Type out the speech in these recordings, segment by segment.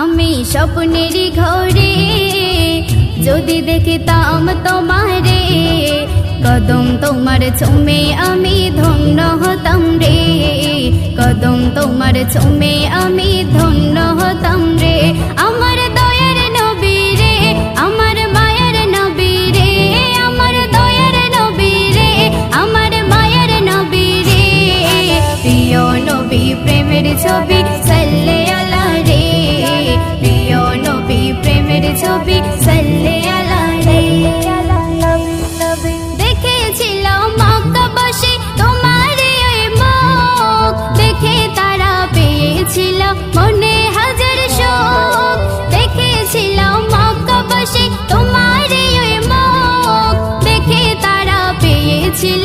আমি স্বপ্নেরই ঘরে, যদি দেখিতাম তোমারে, কদম তোমার চুমে আমি ধন্য হতাম রে। কদম তোমার চুমে আমি ধন্য হতাম রে। আমার দয়ার নবী রে আমার মায়ের নবী রে আমার দয়ার নবী রে আমার মায়ের নবী রে প্রিয় নবী, প্রেমের ছবি ছবি সাল্লে তারা পেয়েছিল মনে দেখেছিলাম মক্কাবাসী তোমার ওই দেখে তারা পেয়েছিল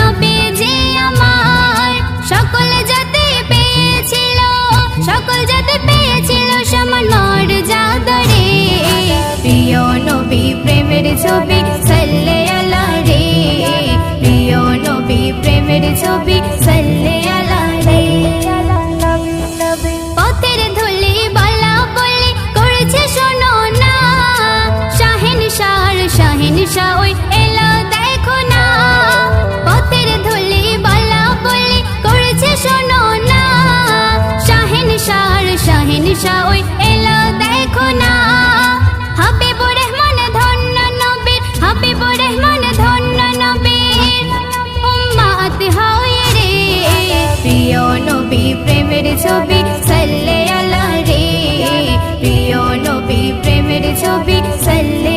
শাহিন শাহ ওই এলো, দেখো না। হাবিবুর রহমান, ধন্য নবীর। হাবিবুর রহমান, ধন্য নবীর। উম্মাত হয় রে। প্রিয় নবী, প্রেমের ছবি, সাল্লে আলা রে। প্রিয় নবী, প্রেমের ছবি, সাল্লে